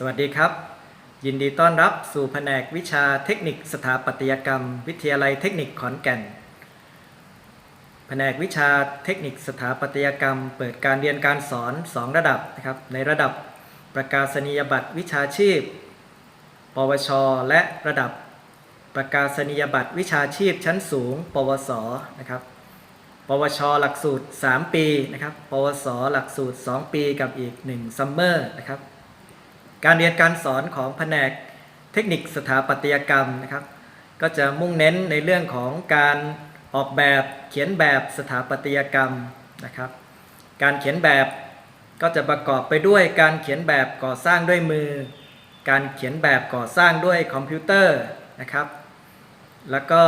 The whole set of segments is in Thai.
สวัสดีครับ ยินดีต้อนรับสู่แผนกวิชาเทคนิคสถาปัตยกรรม วิทยาลัยเทคนิคขอนแก่น แผนกวิชาเทคนิคสถาปัตยกรรม เปิดการเรียนการสอน 2 ระดับนะครับ ในระดับประกาศนียบัตรวิชาชีพ ปวช และระดับประกาศนียบัตรวิชาชีพชั้นสูง ปวสนะครับ ปวช หลักสูตร 3 ปีนะครับ ปวส หลักสูตร 2 ปีกับอีก 1 ซัมเมอร์นะครับ การเรียนการสอนของแผนกเทคนิคสถาปัตยกรรมนะครับ ก็จะมุ่งเน้นในเรื่องของการออกแบบเขียนแบบสถาปัตยกรรมนะครับ การเขียนแบบก็จะประกอบไปด้วยการเขียนแบบก่อสร้างด้วยมือ การเขียนแบบก่อสร้างด้วยคอมพิวเตอร์นะครับ แล้วก็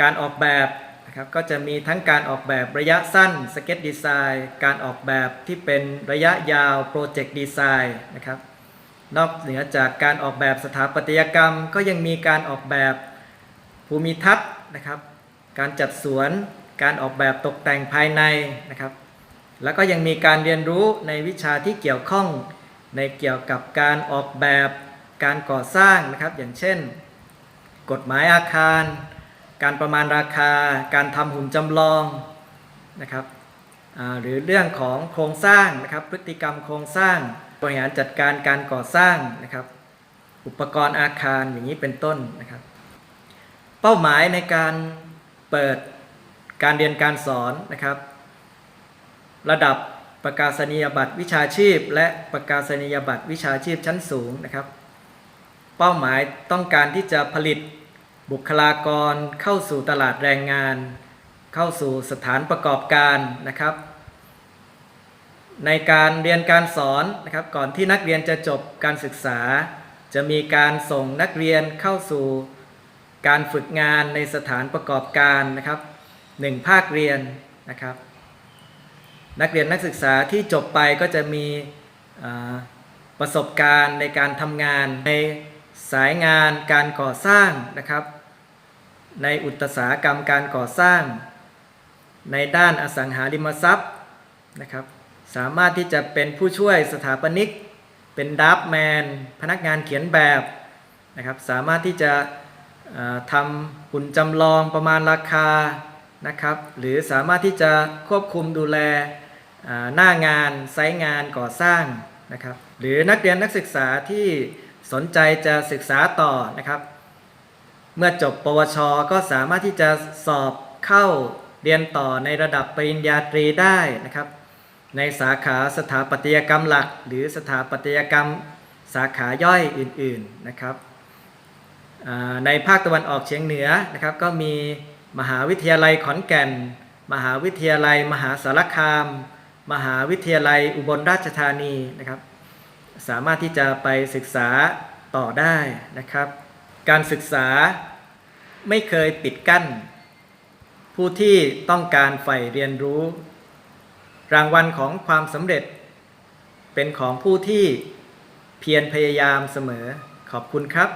การออกแบบ นะครับก็จะมีทั้งการออกแบบระยะสั้นสเก็ตดีไซน์การออกแบบที่เป็นระยะยาวโปรเจกต์ดีไซน์นะครับนอกเหนือจากการออกแบบสถาปัตยกรรม ก็ยังมีการออกแบบภูมิทัศน์นะครับ การจัดสวน การออกแบบตกแต่งภายในนะครับ แล้วก็ยังมีการเรียนรู้ในวิชาที่เกี่ยวข้องในเกี่ยวกับการออกแบบการก่อสร้างนะครับ อย่างเช่น กฎหมายอาคาร การประมาณราคา การทำหุ่นจำลองนะครับหรือเรื่องของโครงสร้างนะครับ พฤติกรรมโครงสร้างบริหารจัดการการก่อสร้างนะครับ อุปกรณ์อาคารอย่างนี้เป็นต้นนะครับ เป้าหมายในการเปิดการเรียนการสอนนะครับ ระดับประกาศนียบัตรวิชาชีพ และประกาศนียบัตรวิชาชีพชั้นสูงนะครับ เป้าหมายต้องการที่จะผลิต บุคลากรเข้าสู่ตลาดแรงงาน เข้าสู่สถานประกอบการนะครับ ในการเรียนการสอนนะครับก่อนที่นักเรียนจะจบการศึกษา จะมีการส่งนักเรียนเข้าสู่การฝึกงานในสถานประกอบการนะครับหนึ่งภาคเรียนนะครับ นักเรียนนักศึกษาที่จบไปก็จะมีประสบการณ์ในการทำงานในสายงานการก่อสร้างนะครับ ในอุตสาหกรรมการก่อสร้าง ในด้านอสังหาริมทรัพย์นะครับสามารถที่จะเป็นผู้ช่วยสถาปนิก เป็นดับแมน พนักงานเขียนแบบนะครับสามารถที่จะทำหุ่นจำลองประมาณราคานะครับหรือสามารถที่จะควบคุมดูแลหน้างานไซต์งานก่อสร้างนะครับหรือนักเรียนนักศึกษาที่สนใจจะศึกษาต่อนะครับ เมื่อจบปวช ก็สามารถที่จะสอบเข้าเรียนต่อในระดับปริญญาตรีได้นะครับ ในสาขาสถาปัตยกรรมหลัก หรือสถาปัตยกรรมสาขาย่อยอื่นๆนะครับในภาคตะวันออกเฉียงเหนือนะครับก็มีมหาวิทยาลัยขอนแก่น มหาวิทยาลัย มหาสารคาม มหาวิทยาลัยอุบลราชธานีนะครับ สามารถที่จะไปศึกษาต่อได้นะครับ การศึกษาไม่เคยปิดกั้น ผู้ที่ต้องการใฝ่เรียนรู้ รางวัลของความสำเร็จ เป็นของผู้ที่เพียรพยายามเสมอขอบคุณครับ